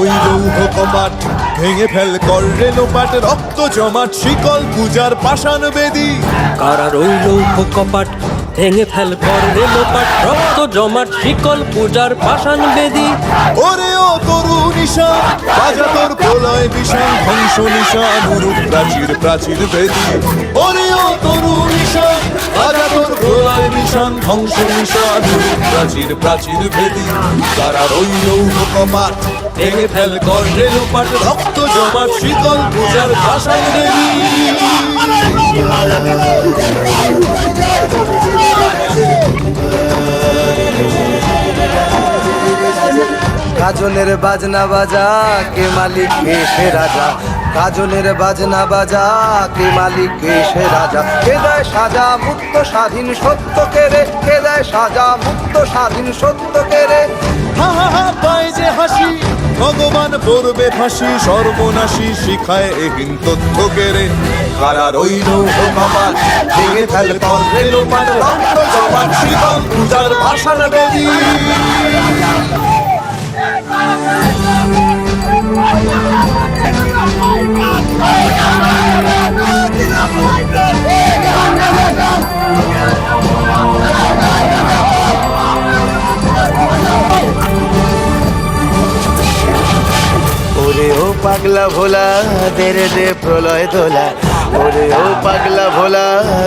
ওই লৌহ কপাট ভেঙে ফেল কর রেলোপাট রক্ত জমাট শিকল পূজার পাষাণ বেদী। ওই রইল কপাট ভেঙে ফেল কর রেলোপাট রক্ত জমাট শিকল পূজার পাষাণ বেদী। ওরে ও তরু নিশান বাজা তোর প্রলয় বিষাণ ধ্বংস নিশান উরুপ প্রাচীর প্রাচীর বেদি। ওরে ও তরু নিশান তোর বিষাণ ধ্বংস মিশন প্রাচীর প্রাচীর ভেদি তারা রইল কপাট ভেঙে ফেল কর রেলোপাট রক্ত জমাট, শীতল পূজার ভাষায় দেবী। কাজনের বাজনা বাজা, কে মালিক, কে সে রাজা? কাজনের বাজনা বাজা, কে মালিক, কে সে রাজা? কে দেয় সাজা মুক্ত স্বাধীন সত্য কেড়ে কে দেয় সাজা মুক্ত স্বাধীন সত্য কেড়ে হা হা হা, পায় যে হাসি, ভগবান পড়বে ফাঁসি, সর্বনাশী শিখায় এহীন তথ্য কেড়ে কারা রইল কপাল ভেঙে ফেল কর রেলোপাট রক্ত জমাট শীতল পূজার ভাষার বেদী। ওরে ও পাগলা ভোলা, দেরে দে প্রলয় দোলা। ওরে ও পাগলা ভোলা,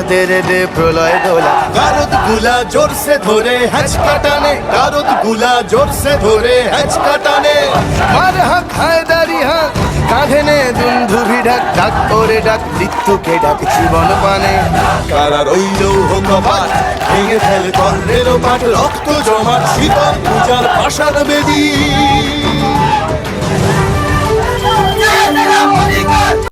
দেরে দে প্রলয় দোলা। কারতগুলা জোরসে ধরে হ্যাচকা কাটানে কারতগুলা জোরসে ধরে হ্যাচকা টানে মার হাত হায়দারি হাত কাঁধে নে দুন্ধুভি ডাক ডাক করে ডাক, মৃত্যুকে ডাক জীবন পানে। কারা রইল কপাল ভেঙে ফেল কর রেলোপাট রক্ত জমাট, শীতল পূজার ভাষার বেদী।